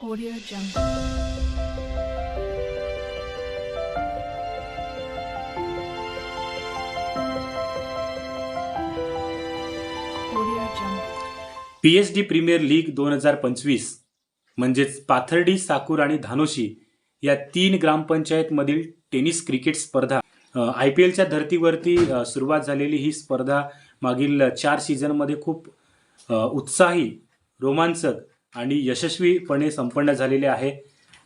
Audio Jungle. P H D premier league दोन हजार पंचवीस म्हणजेच पाथर्डी साकूर आणि धानोशी या तीन ग्रामपंचायतमधील टेनिस क्रिकेट स्पर्धा आय पी एलच्या धर्तीवरती सुरुवात झालेली ही स्पर्धा मागील चार सीझनमध्ये खूप उत्साही रोमांचक आणि यशस्वीपणे संपन्न झालेले आहे.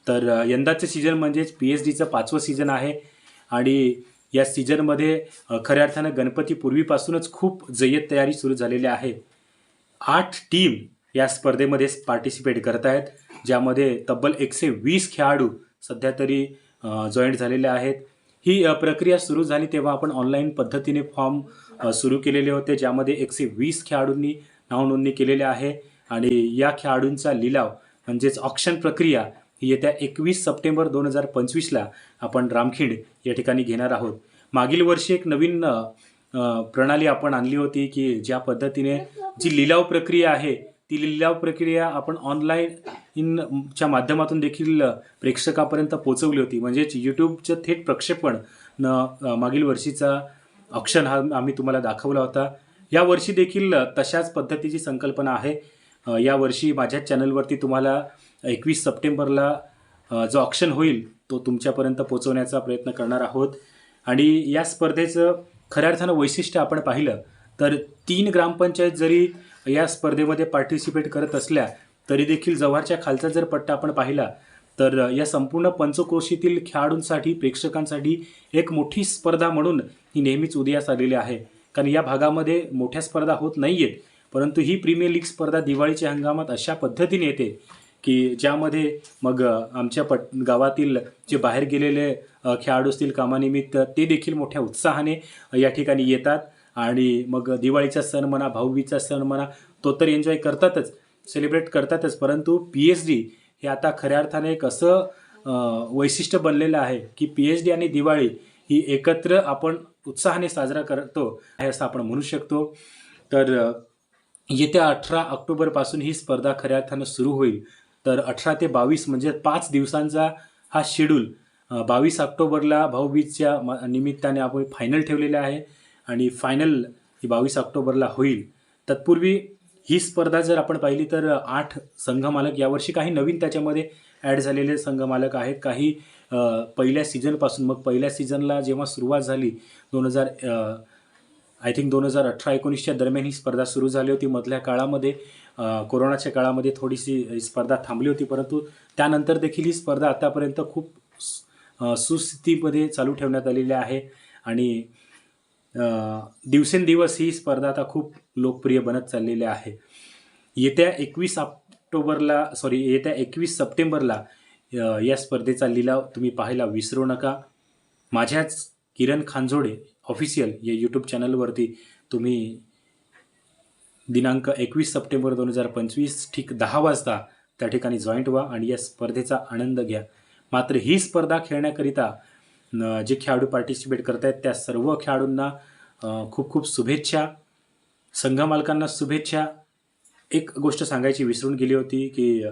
तर यंदाचं यंदाचे सीझन म्हणजेच पी एच डीचं पाचवं सीझन आहे. आणि या सीझनमध्ये खऱ्या अर्थानं गणपती पूर्वीपासूनच खूप जय्यत तयारी सुरू झालेली आहे. आठ टीम या स्पर्धेमध्ये पार्टिसिपेट करत आहेत ज्यामध्ये तब्बल एकशे वीस खेळाडू सध्या तरी जॉईंट झालेले आहेत. ही प्रक्रिया सुरू झाली तेव्हा आपण ऑनलाईन पद्धतीने फॉर्म सुरू केलेले होते ज्यामध्ये एकशे वीस खेळाडूंनी नावनोंदणी केलेली आहे. आणि या खेळाडूंचा लिलाव म्हणजेच ऑक्शन प्रक्रिया ही येत्या एकवीस सप्टेंबर दोन हजार पंचवीसला आपण रामखिंड या ठिकाणी घेणार आहोत. मागील वर्षी एक नवीन प्रणाली आपण आणली होती की ज्या पद्धतीने जी लिलाव प्रक्रिया आहे ती लिलाव प्रक्रिया आपण ऑनलाईन इनच्या माध्यमातून देखील प्रेक्षकापर्यंत पोहोचवली होती. म्हणजेच यूट्यूबचं थेट प्रक्षेपण न मागील वर्षीचा ऑप्शन हा आम्ही तुम्हाला दाखवला होता. या वर्षी देखील तशाच पद्धतीची संकल्पना आहे. यावर्षी या वर्षी माझ्या चॅनलवरती तुम्हाला एकवीस सप्टेंबरला जो ऑप्शन होईल तो तुमच्यापर्यंत पोचवण्याचा प्रयत्न करणार आहोत. आणि या स्पर्धेचं खऱ्या अर्थानं वैशिष्ट्य आपण पाहिलं तर तीन ग्रामपंचायत जरी या स्पर्धेमध्ये पार्टिसिपेट करत असल्या तरी देखील जव्हारच्या खालचा जर पट्टा आपण पाहिला तर या संपूर्ण पंचक्रोशीतील खेळाडूंसाठी प्रेक्षकांसाठी एक मोठी स्पर्धा म्हणून ही नेहमीच उदयास आलेली आहे. कारण या भागामध्ये मोठ्या स्पर्धा होत नाही आहेत परंतु ही प्रीमियर लीग स्पर्धा दिवाळीच्या हंगामात अशा पद्धतीने येते की ज्यामध्ये मग आमच्या पट गावातील जे बाहेर गेलेले खेळाडू असतील कामानिमित्त ते देखील मोठ्या उत्साहाने या ठिकाणी येतात. आणि मग दिवाळीचा सण म्हणा भाऊबीचा सण म्हणा तो तर एन्जॉय करतातच सेलिब्रेट करतातच. परंतु पी एच डी हे आता खऱ्या अर्थाने एक असं वैशिष्ट्य बनलेलं आहे की पी एच डी आणि दिवाळी ही एकत्र आपण उत्साहाने साजरा करतो हे असं आपण म्हणू शकतो. तर येत्या अठरा ऑक्टोबरपासून ही स्पर्धा खऱ्या अर्थानं सुरू होईल. तर अठरा ते बावीस म्हणजे पाच दिवसांचा हा शेड्यूल बावीस ऑक्टोबरला भाऊबीजच्या म- निमित्ताने आपण फायनल ठेवलेले आहे आणि फायनल ही बावीस ऑक्टोबरला होईल. तत्पूर्वी ही स्पर्धा जर आपण पाहिली तर आठ संघमालक यावर्षी काही नवीन त्याच्यामध्ये ॲड झालेले संघमालक आहेत. काही पहिल्या सीझनपासून मग पहिल्या सीझनला जेव्हा सुरुवात झाली दोन हजार आय थिंक दोन हजार अठरा एकोणीसच्या दरम्यान ही स्पर्धा सुरू झाली होती. मधल्या काळामध्ये कोरोनाच्या काळामध्ये थोडीशी स्पर्धा थांबली होती. परंतु त्यानंतर देखील ही स्पर्धा आतापर्यंत खूप सुस्थितीमध्ये चालू ठेवण्यात आलेली आहे. आणि दिवसेंदिवस ही स्पर्धा आता खूप लोकप्रिय बनत चाललेली आहे. येत्या एकवीस ऑक्टोबरला सॉरी येत्या एकवीस सप्टेंबरला या स्पर्धेचा लिलाव तुम्ही पाहायला विसरू नका. माझ्याच किरण खांजोडे ऑफिशियल या यूट्यूब चॅनलवरती तुम्ही दिनांक एकवीस सप्टेंबर दोन हजार पंचवीस ठीक दहा वाजता त्या ठिकाणी जॉईंट व्हा आणि या स्पर्धेचा आनंद घ्या. मात्र ही स्पर्धा खेळण्याकरिता जे खेळाडू पार्टिसिपेट करत आहेत त्या सर्व खेळाडूंना खूप खूप शुभेच्छा. संघमालकांना शुभेच्छा. एक गोष्ट सांगायची विसरून गेली होती की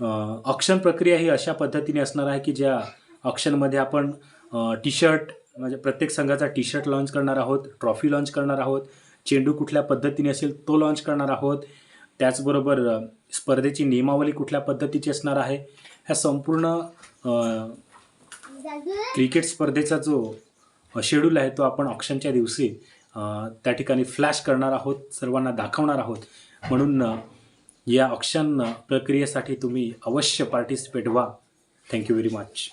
ऑक्शन प्रक्रिया ही अशा पद्धतीने असणार आहे की ज्या ऑक्शनमध्ये आपण टी शर्ट म्हणजे प्रत्येक संघाचा टी शर्ट लॉन्च करणार आहोत ट्रॉफी लॉन्च करणार आहोत चेंडू कुठल्या पद्धतीने असेल तो लॉन्च करणार आहोत. त्याचबरोबर स्पर्धेची नियमावली कुठल्या पद्धतीची असणार आहे ह्या संपूर्ण क्रिकेट स्पर्धेचा जो शेड्यूल आहे तो आपण ऑक्शनच्या दिवशी त्या ठिकाणी फ्लॅश करणार आहोत सर्वांना दाखवणार आहोत. म्हणून या ऑक्शन प्रक्रियेसाठी तुम्ही अवश्य पार्टिसिपेट व्हा. Thank you very much